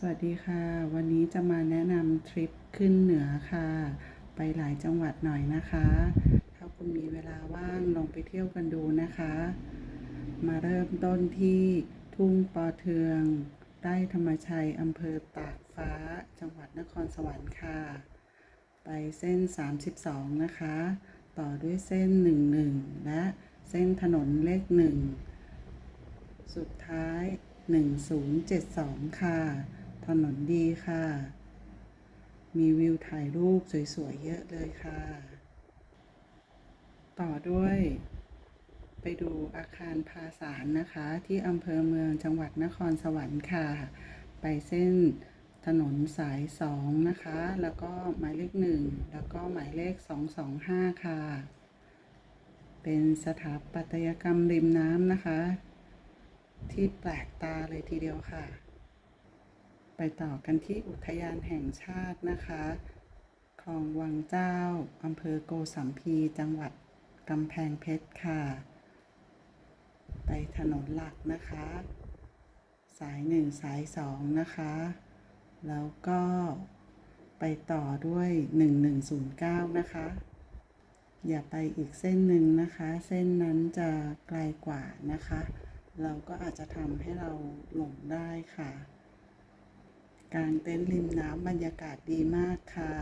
สวัสดีค่ะ วันนี้จะมาแนะนำทริปขึ้นเหนือค่ะ ไปหลายจังหวัดหน่อยนะคะ ถ้าคุณมีเวลาว่างลองไปเที่ยวกันดูนะคะ มาเริ่มต้นที่ทุ่งปอเทืองไร่ธรรมชัยอำเภอตากฟ้า จังหวัดนครสวรรค์ค่ะ ไปเส้น 32 นะคะ ต่อด้วยเส้น 11 และเส้นถนนเลข1สุดท้าย 1072 ค่ะ ถนนดีค่ะ มีวิวถ่ายรูปสวยๆเยอะเลยค่ะ ต่อด้วย ไปดูอาคารภาสารนะคะ ที่อำเภอเมืองจังหวัดนครสวรรค์ค่ะ ไปเส้นถนนสายสองนะคะ แล้วก็หมายเลขหนึ่งแล้วก็หมายเลขสองสองห้าค่ะ เป็นสถาปัตยกรรมริมน้ำนะคะ ที่แปลกตาเลยทีเดียวค่ะ ไปต่อกันที่อุทยานแห่งชาตินะคะคลองวังเจ้าอำเภอโกสัมพี จังหวัดกำแพงเพชรค่ะ ไปถนนหลักนะคะ สายหนึ่งสายสองนะคะ แล้วก็ไปต่อด้วย 1109 นะคะ อย่าไปอีกเส้นหนึ่งนะคะ เส้นนั้นจะไกลกว่านะคะ เราก็อาจจะทำให้เราหลงได้ค่ะ กางเต็นท์ริมน้ำบรรยากาศดีมากค่ะ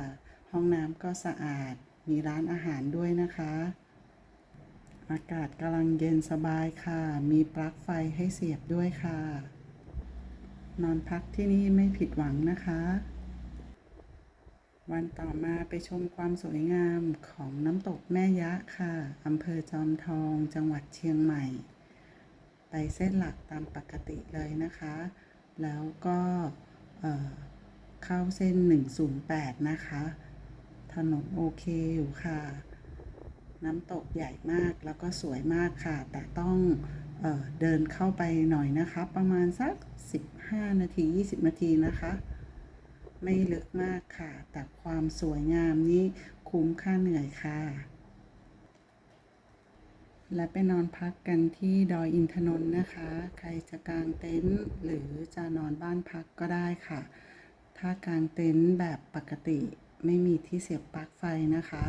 ห้องน้ำก็สะอาด มีร้านอาหารด้วยนะคะ อากาศกำลังเย็นสบายค่ะ มีปลั๊กไฟให้เสียบด้วยค่ะ นอนพักที่นี่ไม่ผิดหวังนะคะ วันต่อมาไปชมความสวยงามของน้ำตกแม่ยะค่ะอำเภอจอมทอง จังหวัดเชียงใหม่ ไปเส้นหลักตามปกติเลยนะคะ แล้วก็ เข้าเส้น 108 นะคะ ถนนโอเคอยู่ค่ะ น้ำตกใหญ่มากแล้วก็สวยมากค่ะ แต่ต้องเอเดินเข้าไปหน่อยนะคะ ประมาณสัก 15 นาที 20 นาทีนะคะ ไม่ลึกมากค่ะ แต่ความสวยงามนี้คุ้มค่าเหนื่อยค่ะ และไปนอนพักกันที่ดอยอินทนนท์นะคะ ใครจะกางเต็นท์หรือจะนอนบ้านพักก็ได้ค่ะ ถ้ากางเต็นท์แบบปกติไม่มีที่เสียบปลั๊กไฟนะคะ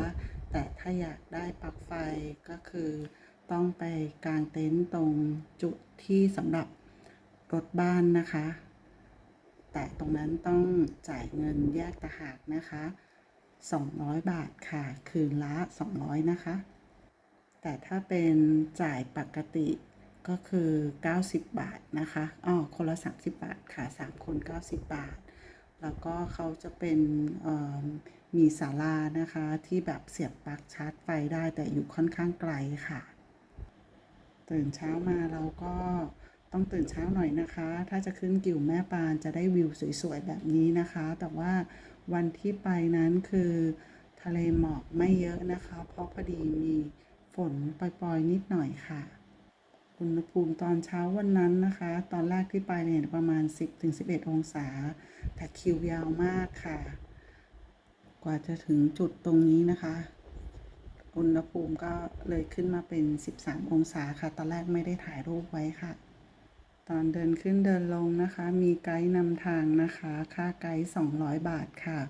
แต่ถ้าอยากได้ปลั๊กไฟก็คือต้องไปกางเต็นท์ตรงจุดที่สำหรับรถบ้านนะคะ แต่ตรงนั้นต้องจ่ายเงินแยกต่างหากนะคะ 200 บาทค่ะ คืนละ 200 นะคะ แต่ถ้าเป็นจ่ายปกติก็คือ 90 บาทนะคะอ๋อคนละ 30 บาทค่ะ3คน 90 บาท แล้วก็เขาจะเป็นมีศาลานะคะที่แบบเสียบปลั๊กชาร์จไฟได้แต่อยู่ค่อนข้างไกลค่ะ ตื่นเช้ามาเราก็ต้องตื่นเช้าหน่อยนะคะ ถ้าจะขึ้นกิ่วแม่ปานจะได้วิวสวยๆแบบนี้นะคะ แต่ว่าวันที่ไปนั้นคือทะเลหมอกไม่เยอะนะคะ เพราะพอดีมี ฝนปล่อยๆ นิดหน่อยค่ะ อุณหภูมิตอนเช้าวันนั้นนะคะ ตอนแรกที่ไปเนี่ยประมาณ 10-11 องศา แต่คิวยาวมากค่ะ กว่าจะถึงจุดตรงนี้นะคะ อุณหภูมิก็เลยขึ้นมาเป็น 13 องศาค่ะ ตอนแรกไม่ได้ถ่ายรูปไว้ค่ะ ตอนเดินขึ้นเดินลงนะคะ มีไกด์นำทางนะคะ ค่าไกด์ 200 บาทค่ะ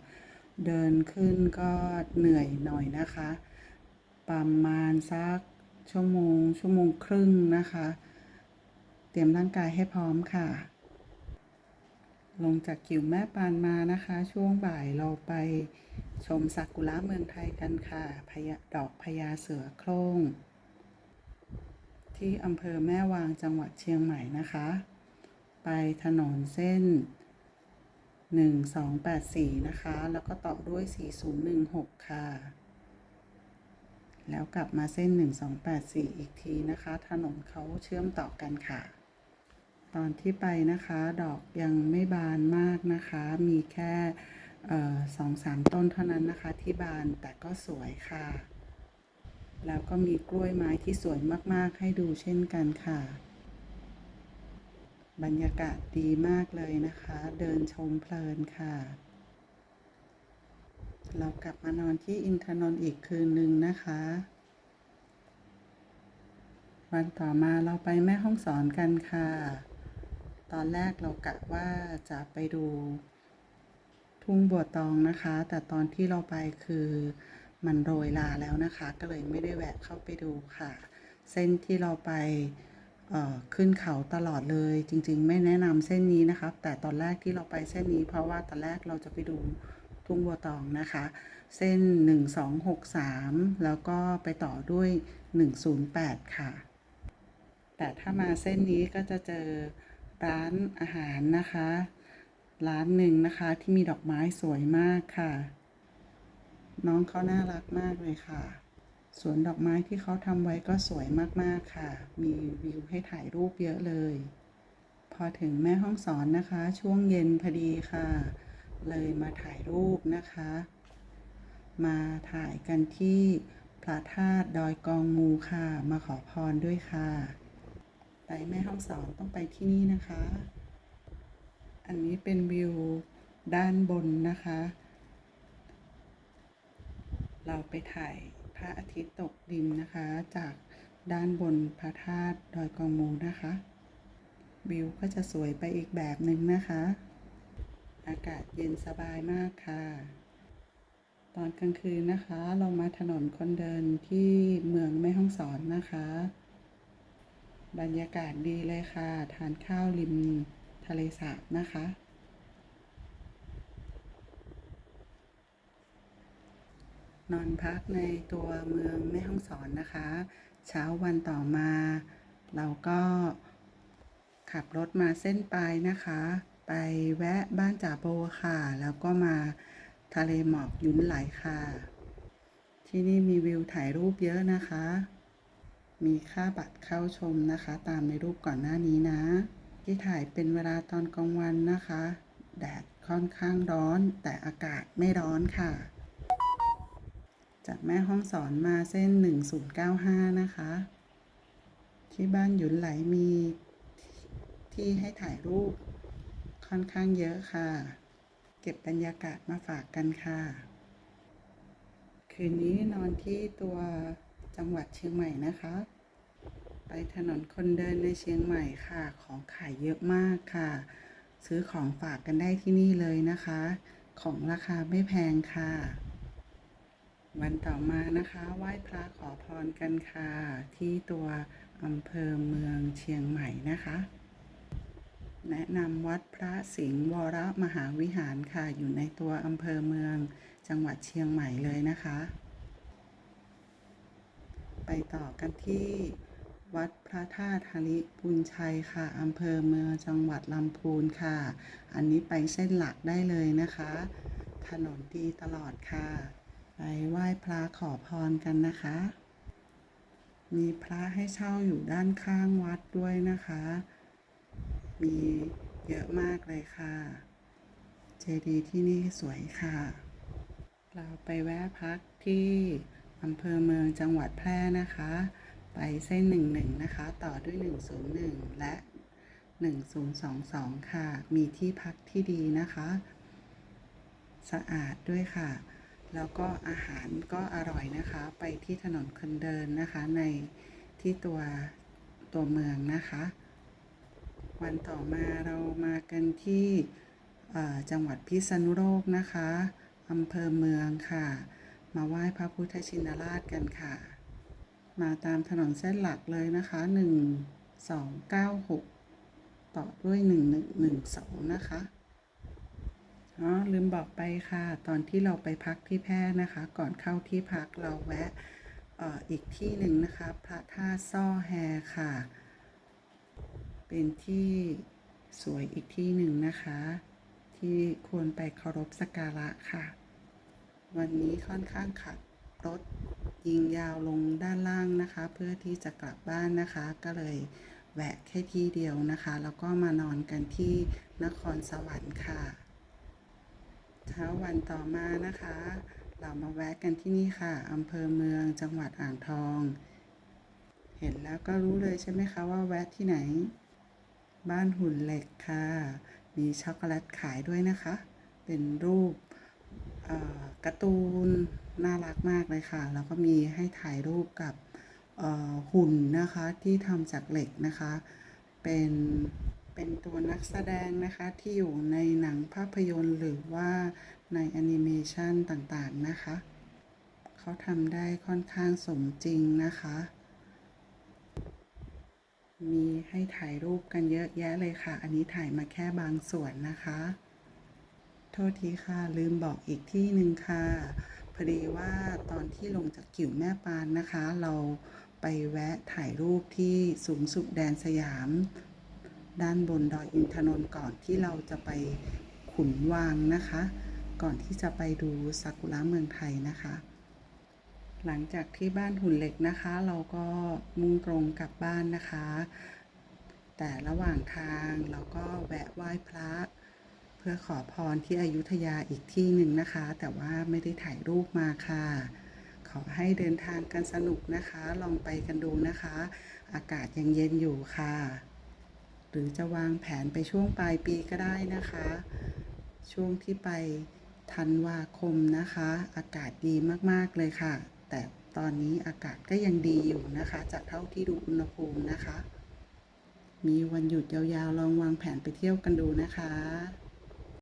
เดินขึ้นก็เหนื่อยหน่อยนะคะ ประมาณสักชั่วโมง ชั่วโมงครึ่งนะคะ เตรียมร่างกายให้พร้อมค่ะ ลงจากกิ่วแม่ปานมานะคะ ช่วงบ่ายเราไปชมซากุระเมืองไทยกันค่ะพญาดอกพญาเสือโคร่ง ที่อำเภอแม่วางจังหวัดเชียงใหม่นะคะ ไปถนนเส้น 1284 นะคะ แล้วก็ต่อด้วย 4016 ค่ะ แล้วกลับมาเส้น 1284 อีกทีนะคะ ถนนเขาเชื่อมต่อกันค่ะ ตอนที่ไปนะคะ ดอกยังไม่บานมากนะคะ มีแค่สองสามต้นเท่านั้นนะคะ ที่บานแต่ก็สวยค่ะ แล้วก็มีกล้วยไม้ที่สวยมากๆ ให้ดูเช่นกันค่ะ บรรยากาศดีมากเลยนะคะ เดินชมเพลินค่ะ เรากลับมานอนที่อินทนนท์อีกคืนหนึ่งนะคะ วันต่อมาเราไปแม่ห้องสอนกันค่ะ ตอนแรกเรากะว่าจะไปดูทุ่งบัวตองนะคะ แต่ตอนที่เราไปคือมันโรยลาแล้วนะคะ ก็เลยไม่ได้แวะเข้าไปดูค่ะ เส้นที่เราไปขึ้นเขาตลอดเลยจริง ๆ ไม่แนะนำเส้นนี้นะครับ แต่ตอนแรกที่เราไปเส้นนี้เพราะว่าตอนแรกเราจะไปดู ทุ่งบัวตองนะคะ เส้น 1263 แล้วก็ไปต่อด้วย 108 ค่ะ แต่ถ้ามาเส้นนี้ก็จะเจอร้านอาหารนะคะ ร้านหนึ่งนะคะที่มีดอกไม้สวยมากค่ะ น้องเขาน่ารักมากเลยค่ะสวนดอกไม้ที่เขาทำไว้ก็สวยมาก ๆ ค่ะ มีวิวให้ถ่ายรูปเยอะเลย พอถึงแม่ห้องสอนนะคะ ช่วงเย็นพอดีค่ะ เลยมาถ่ายรูปนะคะ มาถ่ายกันที่พระธาตุดอยกองมูค่ะ มาขอพรด้วยค่ะไปแม่ห้องสอนต้องไปที่นี่นะคะ อันนี้เป็นวิวด้านบนนะคะ เราไปถ่ายพระอาทิตย์ตกดินนะคะ จากด้านบนพระธาตุดอยกองมูนะคะ วิวก็จะสวยไปอีกแบบหนึ่งนะคะ อากาศเย็นสบายมากค่ะ ตอนกลางคืนนะคะ เรามาถนนคนเดินที่เมืองแม่ฮ่องสอนนะคะ บรรยากาศดีเลยค่ะ ทานข้าวริมทะเลสาบนะคะนอนพักในตัวเมืองแม่ฮ่องสอนนะคะ เช้าวันต่อมา เราก็ขับรถมาเส้นปลายนะคะ ไปแวะบ้านจ่าโบค่ะ แล้วก็มาทะเลหมอกหยุนไหลค่ะ ที่นี่มีวิวถ่ายรูปเยอะนะคะ มีค่าบัตรเข้าชมนะคะ ตามในรูปก่อนหน้านี้นะ ที่ถ่ายเป็นเวลาตอนกลางวันนะคะ แดดค่อนข้างร้อน แต่อากาศไม่ร้อนค่ะ จากแม่ห้องสอนมาเส้น 1095 นะคะ ที่บ้านหยุนไหลมีที่ให้ถ่ายรูป ค่อนข้างเยอะค่ะ เก็บบรรยากาศมาฝากกันค่ะ คืนนี้นอนที่ตัวจังหวัดเชียงใหม่นะคะ ไปถนนคนเดินในเชียงใหม่ค่ะ ของขายเยอะมากค่ะ ซื้อของฝากกันได้ที่นี่เลยนะคะ ของราคาไม่แพงค่ะ วันต่อมานะคะไหว้พระขอพรกันค่ะ ที่ตัวอำเภอเมืองเชียงใหม่นะคะ แนะนำวัดพระสิงห์วรมหาวิหารค่ะ อยู่ในตัวอำเภอเมือง จังหวัดเชียงใหม่เลยนะคะ ไปต่อกันที่วัดพระธาตุฮาริปุญชัยค่ะอำเภอเมืองจังหวัดลำพูนค่ะ อันนี้ไปเส้นหลักได้เลยนะคะ ถนนดีตลอดค่ะ ไปไหว้พระขอพรกันนะคะ มีพระให้เช่าอยู่ด้านข้างวัดด้วยนะคะ มีเยอะมากเลยค่ะ เจดีย์ที่นี่สวยค่ะ เราไปแวะพักที่อำเภอเมืองจังหวัดแพร่นะคะ ไปเส้น 11 นะคะ ต่อด้วย 101 และ 1022 ค่ะ มีที่พักที่ดีนะคะ สะอาดด้วยค่ะ แล้วก็อาหารก็อร่อยนะคะ ไปที่ถนนคนเดินนะคะในที่ตัวตัวเมืองนะคะ วันต่อมาเรามากันที่จังหวัดพิษณุโลกนะคะอำเภอเมืองค่ะ มาไหว้พระพุทธชินราชกันค่ะ มาตามถนนเส้นหลักเลยนะคะ 1 2 9 6 ต่อด้วย 1 1 1 2 นะคะอ๋อลืมบอกไปค่ะ ตอนที่เราไปพักที่แพร่นะคะ ก่อนเข้าที่พักเราแวะอ,อ,อีกที่หนึ่งนะคะ พระธาตุซ่อแฮค่ะ เป็นที่สวยอีกที่หนึ่งนะคะ ที่ควรไปเคารพสักการะค่ะ วันนี้ค่อนข้างขับรถยิงยาวลงด้านล่างนะคะ เพื่อที่จะกลับบ้านนะคะ ก็เลยแวะแค่ที่เดียวนะคะ แล้วก็มานอนกันที่นครสวรรค์ค่ะ เช้าวันต่อมานะคะ เรามาแวะกันที่นี่ค่ะอำเภอเมืองจังหวัดอ่างทอง เห็นแล้วก็รู้เลยใช่ไหมคะว่าแวะที่ไหน บ้านหุ่นเหล็กค่ะ มีช็อกโกแลตขายด้วยนะคะ เป็นรูปการ์ตูนน่ารักมากเลยค่ะ แล้วก็มีให้ถ่ายรูปกับหุ่นนะคะที่ทำจากเหล็กนะคะ เป็นเป็นตัวนักแสดงนะคะที่อยู่ในหนังภาพยนตร์หรือว่าในแอนิเมชันต่างๆนะคะ เขาทำได้ค่อนข้างสมจริงนะคะ มีให้ถ่ายรูปกันเยอะแยะเลยค่ะ อันนี้ถ่ายมาแค่บางส่วนนะคะ โทษทีค่ะ ลืมบอกอีกที่หนึ่งค่ะ พอดีว่าตอนที่ลงจากกิ่วแม่ปานนะคะ เราไปแวะถ่ายรูปที่สูงสุดแดนสยาม ด้านบนดอยอินทนนท์ก่อนที่เราจะไปขุนวางนะคะ ก่อนที่จะไปดูซากุระเมืองไทยนะคะ หลังจากที่บ้านหุ่นเหล็กนะคะ เราก็มุ่งตรงกลับบ้านนะคะ แต่ระหว่างทางเราก็แวะไหว้พระ เพื่อขอพรที่อยุธยาอีกที่หนึ่งนะคะ แต่ว่าไม่ได้ถ่ายรูปมาค่ะ ขอให้เดินทางกันสนุกนะคะ ลองไปกันดูนะคะ อากาศยังเย็นอยู่ค่ะ หรือจะวางแผนไปช่วงปลายปีก็ได้นะคะ ช่วงที่ไปธันวาคมนะคะ อากาศดีมาก ๆ เลยค่ะ แต่ตอนนี้อากาศก็ยังดีอยู่นะคะ จากเท่าที่ดูอุณหภูมินะคะ มีวันหยุดยาวๆ ลองวางแผนไปเที่ยวกันดูนะคะ